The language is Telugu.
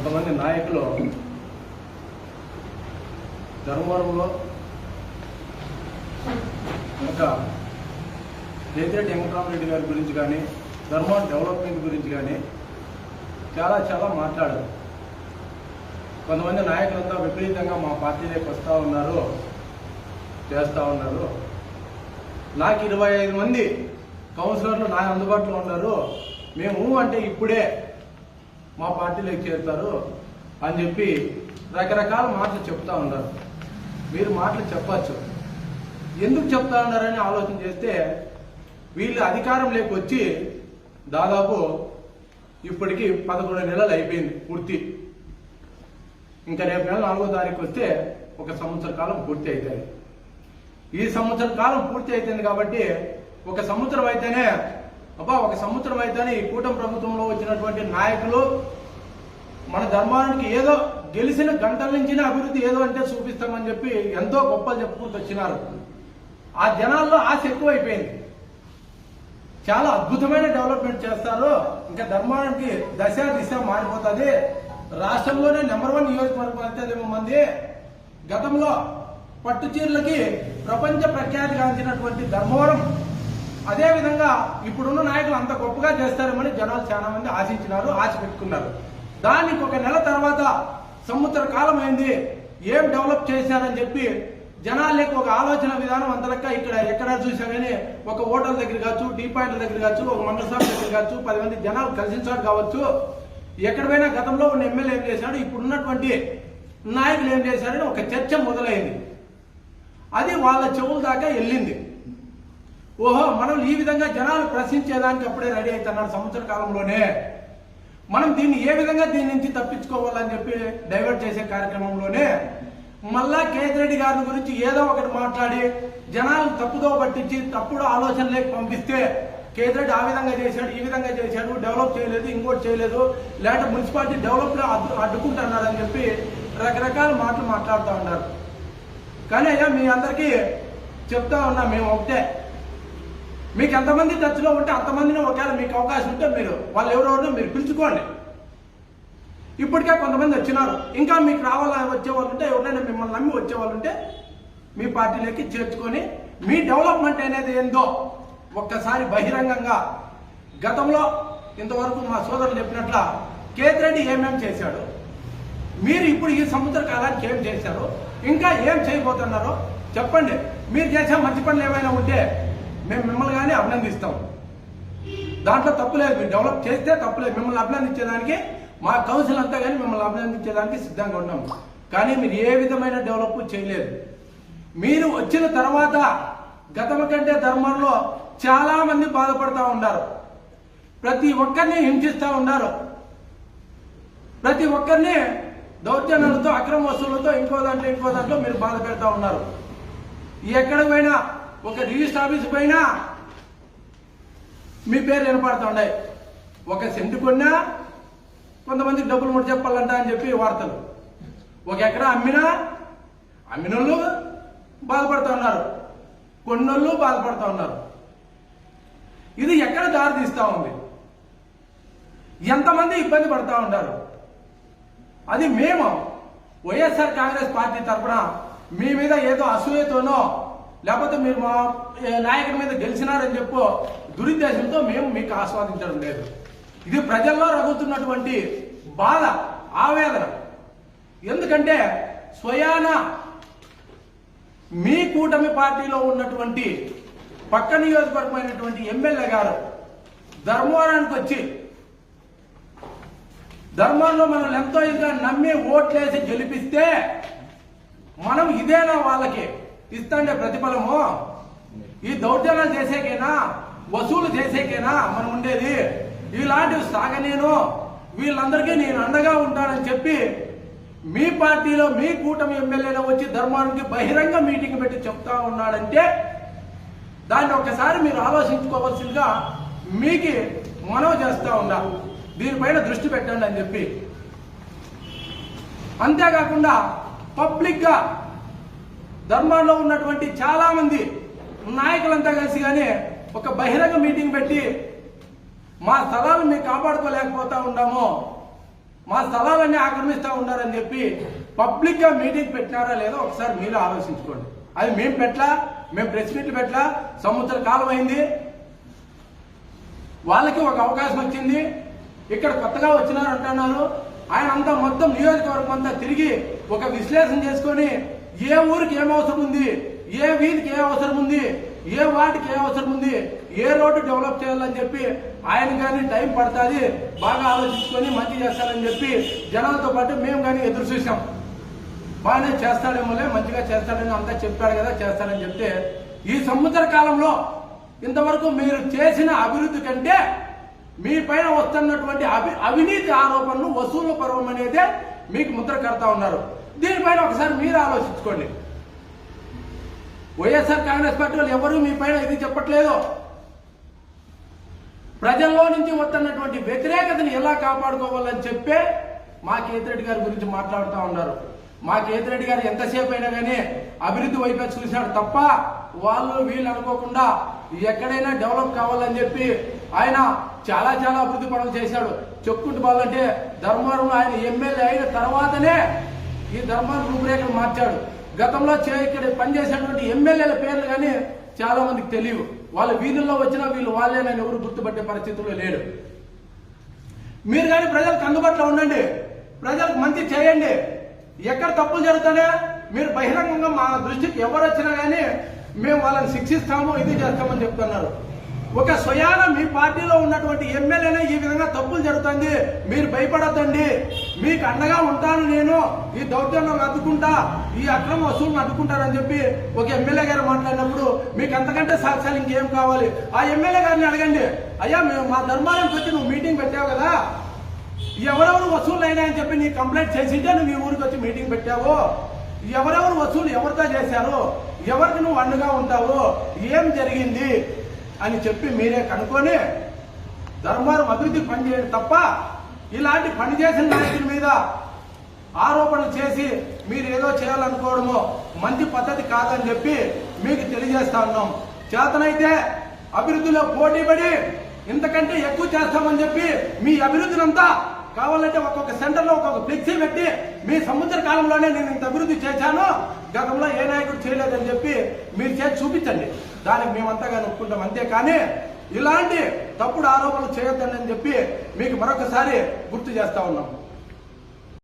కొంతమంది నాయకులు ధర్మవరంలో ఇంకా రేతిరెడ్డి వెంకటరామరెడ్డి గారి గురించి కానీ ధర్మవరం డెవలప్మెంట్ గురించి కానీ చాలా చాలా మాట్లాడారు. కొంతమంది నాయకులంతా విపరీతంగా మా పార్టీలోకి వస్తూ ఉన్నారు చేస్తూ ఉన్నారు. నాకు ఇరవై ఐదు మంది కౌన్సిలర్లు నా అందుబాటులో ఉన్నారు. మేము అంటే ఇప్పుడే మా పార్టీలోకి చేరుతారు అని చెప్పి రకరకాల మాటలు చెప్తా ఉన్నారు. మీరు మాటలు చెప్పచ్చు. ఎందుకు చెప్తా ఉన్నారని ఆలోచన చేస్తే వీళ్ళు అధికారం వచ్చి దాదాపు ఇప్పటికి పదకొండు నెలలు అయిపోయింది పూర్తి. ఇంకా రేపు నెల నాలుగో తారీఖు వస్తే ఒక సంవత్సర కాలం పూర్తి అవుతుంది ఈ సంవత్సర కాలం పూర్తి అవుతుంది కాబట్టి ఒక సంవత్సరం అయితేనే అబ్బా ఒక సంవత్సరం అయితేనే ఈ కూటమి ప్రభుత్వంలో వచ్చినటువంటి నాయకులు మన ధర్మానికి ఏదో గెలిచిన గంటల నుంచి అభివృద్ధి ఏదో అంటే చూపిస్తామని చెప్పి ఎంతో గొప్పలు చెప్పుకుంటూ వచ్చినారు. ఆ జనాల్లో ఆశ ఎక్కువైపోయింది. చాలా అద్భుతమైన డెవలప్మెంట్ చేస్తారు. ఇంకా ధర్మానికి దశ దిశ మారిపోతుంది. రాష్ట్రంలోనే నెంబర్ వన్ నియోజకవర్గం అవుతుందేమో మంది. గతంలో పట్టు చీరలకి ప్రపంచ ప్రఖ్యాతి గాంచినటువంటి ధర్మవరం అదే విధంగా ఇప్పుడున్న నాయకులు అంత గొప్పగా చేస్తారేమని జనాలు చాలా మంది ఆశించినారు ఆశ పెట్టుకున్నారు. దానికి ఒక నెల తర్వాత సంవత్సర కాలం అయింది. ఏం డెవలప్ చేశారని చెప్పి జనాలకు ఒక ఆలోచన విధానం అంతలక్క ఇక్కడ ఎక్కడ చూసా కానీ ఒక హోటల్ దగ్గర కావచ్చు టీ పాయింట్ల దగ్గర కావచ్చు ఒక మండల షాప్ దగ్గర కావచ్చు పది మంది జనాలు కలిసించాడు కావచ్చు. ఎక్కడ పోయినా గతంలో ఉన్న ఎమ్మెల్యే ఏం చేశాడు ఇప్పుడు ఉన్నటువంటి నాయకులు ఏం చేశారని ఒక చర్చ మొదలైంది. అది వాళ్ళ చెవుల దాకా వెళ్ళింది. ఓహో మనం ఈ విధంగా జనాలు ప్రశ్నించేదానికి అప్పుడే రెడీ అవుతున్నాడు సంవత్సర కాలంలోనే. మనం దీన్ని ఏ విధంగా దీని నుంచి తప్పించుకోవాలని చెప్పి డైవర్ట్ చేసే కార్యక్రమంలోనే మళ్ళా కేతిరెడ్డి గారి గురించి ఏదో ఒకటి మాట్లాడి జనాలు తప్పుదో పట్టించి తప్పుడు ఆలోచనలేకి పంపిస్తే కేతిరెడ్డి ఆ విధంగా చేశాడు ఈ విధంగా చేశాడు డెవలప్ చేయలేదు ఇంకోటి చేయలేదు లేదంటే మున్సిపాలిటీ డెవలప్ అని చెప్పి రకరకాల మాటలు మాట్లాడుతూ ఉన్నారు. కానీ అయ్యా మీ అందరికీ చెప్తా ఉన్నా మేము ఒకటే. మీకు ఎంతమంది టచ్లో ఉంటే అంతమందిని ఒకవేళ మీకు అవకాశం ఉంటే మీరు వాళ్ళు ఎవరెవరినో మీరు పిలుచుకోండి. ఇప్పటికే కొంతమంది వచ్చినారు. ఇంకా మీకు రావాలని వచ్చే వాళ్ళు ఉంటే ఎవరైనా మిమ్మల్ని నమ్మి వచ్చే వాళ్ళు ఉంటే మీ పార్టీలోకి చేర్చుకొని మీ డెవలప్మెంట్ అనేది ఏందో ఒక్కసారి బహిరంగంగా గతంలో ఇంతవరకు మా సోదరులు చెప్పినట్ల కేతిరెడ్డి ఏమేం చేశాడు? మీరు ఇప్పుడు ఈ సంవత్సర కాలానికి ఏం చేశారు? ఇంకా ఏం చేయబోతున్నారో చెప్పండి. మీరు చేసే మంచి పనులు ఏమైనా ఉంటే మేము మిమ్మల్ని కానీ అభినందిస్తాం. దాంట్లో తప్పులేదు మీరు డెవలప్ చేస్తే తప్పులేదు మిమ్మల్ని అభినందించేదానికి మా కౌన్సిల్ అంతా కానీ మిమ్మల్ని అభినందించేదానికి సిద్ధంగా ఉన్నాం. కానీ మీరు ఏ విధమైన డెవలప్ చేయలేదు. మీరు వచ్చిన తర్వాత గతం కంటే ధర్మంలో చాలా మంది బాధపడతా ఉన్నారు. ప్రతి ఒక్కరిని హింసిస్తూ ఉన్నారు. ప్రతి ఒక్కరిని దౌర్జన్యాలతో అక్రమ వస్తువులతో ఇంకో దాంట్లో ఇంకో దాంట్లో మీరు బాధ పెడతా ఉన్నారు. ఎక్కడ పోయినా ఒక రిజిస్టర్ ఆఫీస్ పోయినా మీ పేరు వినపడుతుండే. ఒక సెంటు కొన్నా కొంతమందికి డబ్బులు ముడి చెప్పాలంట అని చెప్పి వార్తలు. ఒక ఎకరా అమ్మినా అమ్మినోళ్ళు బాధపడుతూ ఉన్నారు. కొన్నోళ్ళు బాధపడుతూ ఉన్నారు. ఇది ఎక్కడ దారి తీస్తా ఉంది? ఎంతమంది ఇబ్బంది పడతా ఉంటారు అది మేము వైఎస్ఆర్ కాంగ్రెస్ పార్టీ తరఫున మీ మీద ఏదో అసూయతోనో లేకపోతే మీరు మా నాయకుడి మీద గెలిచినారని చెప్పో దురుద్దేశంతో మేము మీకు ఆస్వాదించడం లేదు. ఇది ప్రజల్లో రగుతున్నటువంటి బాధ ఆవేదన. ఎందుకంటే స్వయాన మీ కూటమి పార్టీలో ఉన్నటువంటి పక్క నియోజకవర్గమైనటువంటి ఎమ్మెల్యే గారు ధర్మవరానికి వచ్చి ధర్మంలో మనం ఎంతో ఇదిగా నమ్మి ఓట్లేసి గెలిపిస్తే మనం ఇదేనా వాళ్ళకి? ఇస్తాండే ప్రతిఫలము. ఈ దౌర్జన్యాలు చేసేకైనా? వసూలు చేసేకేనా? మనం ఉండేది. ఇలాంటివి సాగనేను వీళ్ళందరికీ నేను అండగా ఉంటానని చెప్పి మీ పార్టీలో మీ కూటమి ఎమ్మెల్యేలో వచ్చి ధర్మానికి బహిరంగ మీటింగ్ పెట్టి చెప్తా ఉన్నాడంటే దాన్ని ఒక్కసారి మీరు ఆలోచించుకోవాల్సిందిగా మీకు మనవి చేస్తా ఉన్నా. దీనిపైన దృష్టి పెట్టండి అని చెప్పి. అంతేకాకుండా పబ్లిక్గా ధర్మాల్లో ఉన్నటువంటి చాలా మంది నాయకులంతా కలిసి కానీ ఒక బహిరంగ మీటింగ్ పెట్టి మా స్థలాలు మేము కాపాడుకోలేకపోతా ఉన్నాము మా స్థలాలన్నీ ఆక్రమిస్తూ ఉన్నారని చెప్పి పబ్లిక్గా మీటింగ్ పెట్టినారా లేదో ఒకసారి మీరు ఆలోచించుకోండి. అది మేము పెట్టలా మేము ప్రెస్ మీట్లు పెట్టలా సముద్ర కాలం అయింది. వాళ్ళకి ఒక అవకాశం వచ్చింది. ఇక్కడ కొత్తగా వచ్చినారు అంటున్నారు. ఆయన అంతా మొత్తం నియోజకవర్గం అంతా తిరిగి ఒక విశ్లేషణ చేసుకొని ఏ ఊరికి ఏం అవసరం ఉంది? ఏ వీధికి ఏ అవసరం ఉంది? ఏ వార్డుకి ఏ అవసరం ఉంది? ఏ రోడ్డు డెవలప్ చేయాలని చెప్పి ఆయన కానీ టైం పడుతుంది. బాగా ఆలోచించుకొని మంచి చేస్తారని చెప్పి జనాలతో పాటు మేము కానీ ఎదురు చూసాం బాగానే చేస్తాడేమోలే మంచిగా చేస్తాడని అంతా చెప్పాడు కదా చేస్తాడని చెప్తే ఈ సంవత్సర కాలంలో ఇంతవరకు మీరు చేసిన అభివృద్ధి కంటే మీ పైన వస్తున్నటువంటి అవి అవినీతి ఆరోపణలు వసూలు పర్వం అనేదే మీకు ముద్ర కడతా ఉన్నారు. దీనిపైన ఒకసారి మీరు ఆలోచించుకోండి. వైఎస్ఆర్ కాంగ్రెస్ పార్టీ వాళ్ళు ఎవరు మీ పైన ఇది చెప్పట్లేదు. ప్రజల్లో నుంచి వస్తున్నటువంటి వ్యతిరేకతను ఎలా కాపాడుకోవాలని చెప్పే మా కేతిరెడ్డి గారి గురించి మాట్లాడుతూ ఉన్నారు. మా కేతిరెడ్డి గారు ఎంతసేపు అయినా కానీ అభివృద్ధి వైపే చూశాడు తప్ప వాళ్ళు వీళ్ళు అనుకోకుండా ఎక్కడైనా డెవలప్ కావాలని చెప్పి ఆయన చాలా చాలా అభివృద్ధి పనులు చేశాడు. చెప్పుకుంటూ పోవాలంటే ధర్మవరంలో ఆయన ఎమ్మెల్యే అయిన తర్వాతనే ఈ ధర్మాన్ని రూపురేఖలు మార్చాడు. గతంలో చే- ఇక్కడ పనిచేసినటువంటి ఎమ్మెల్యేల పేర్లు కానీ చాలా మందికి తెలియవు. వాళ్ళ వీధుల్లో వచ్చినా వీళ్ళు వాళ్ళేనని ఎవరు గుర్తుపట్టే పరిస్థితుల్లో లేడు మీరు కానీ ప్రజలకు అందుబాటులో ఉండండి. ప్రజలకు మంచి చేయండి. ఎక్కడ తప్పులు జరుగుతానే మీరు బహిరంగంగా మా దృష్టికి ఎవరు వచ్చినా కానీ మేము వాళ్ళని శిక్షిస్తాము ఇది చేస్తామని చెప్తున్నారు. ఒక స్వయాన మీ పార్టీలో ఉన్నటువంటి ఎమ్మెల్యేనే ఈ విధంగా తప్పులు జరుగుతుంది. మీరు భయపడద్దండి. మీకు అండగా ఉంటాను నేను. ఈ దౌర్జన్యం అడ్డుకుంటా ఈ అక్రమ వసూలను అడ్డుకుంటారని చెప్పి ఒక ఎమ్మెల్యే గారు మాట్లాడినప్పుడు మీకు అంతకంటే సాక్ష్యాలు ఇంకేం కావాలి? ఆ ఎమ్మెల్యే గారిని అడగండి. అయ్యా మేము మా ధర్మానికి వచ్చి నువ్వు మీటింగ్ పెట్టావు కదా. ఎవరెవరు వసూలు అయినాయని చెప్పి నీ కంప్లైంట్ చేసింటే నువ్వు ఈ ఊరికి వచ్చి మీటింగ్ పెట్టావు. ఎవరెవరు వసూలు ఎవరితో చేశారు? ఎవరికి నువ్వు అండగా ఉంటావు? ఏం జరిగింది? అని చెప్పి మీరే కనుక్కొని ధర్మారం అభివృద్ధి పనిచేయండి తప్ప ఇలాంటి పని చేసిన నాయకుల మీద ఆరోపణలు చేసి మీరు ఏదో చేయాలనుకోవడము మంచి పద్ధతి కాదని చెప్పి మీకు తెలియజేస్తా ఉన్నాం. చేతనైతే అభివృద్ధిలో పోటీపడి ఇంతకంటే ఎక్కువ చేస్తామని చెప్పి మీ అభివృద్ధినంతా కావాలంటే ఒక్కొక్క సెంటర్లో ఒక్కొక్క ఫ్లెక్సీ పెట్టి మీ సముద్ర కాలంలోనే నేను ఇంత అభివృద్ధి చేశాను గతంలో ఏ నాయకుడు చేయలేదని చెప్పి మీరు చేసి చూపించండి. దానికి మేమంతా కానీ ఒప్పుకుంటాం అంతేకాని ఇలాంటి తప్పుడు ఆరోపణలు చేయొద్దని చెప్పి మీకు మరొకసారి గుర్తు చేస్తా ఉన్నాం.